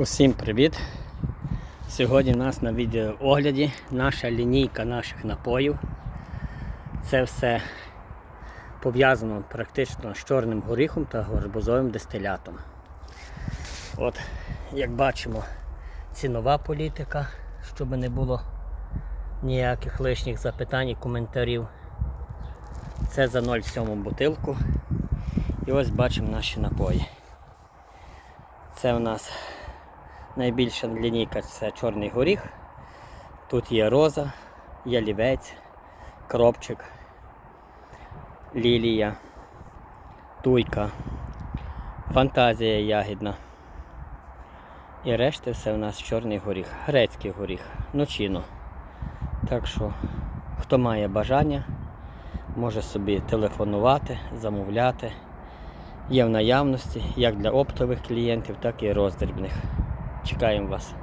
Усім привіт! Сьогодні в нас на відеоогляді наша лінійка наших напоїв. Це все пов'язано практично з чорним горіхом та горбузовим дистилятом. От, як бачимо, цінова політика, щоб не було ніяких лишніх запитань і коментарів. Це за 0,7 бутилку. І ось бачимо наші напої. Це у нас найбільша лінійка це чорний горіх. Тут є роза, ялівець, кропчик, лілія, туйка, фантазія ягідна. І решта все у нас чорний горіх, грецький горіх, ночіно. Так що, хто має бажання, може собі телефонувати, замовляти. Є в наявності як для оптових клієнтів, так і роздрібних. Чекаємо вас.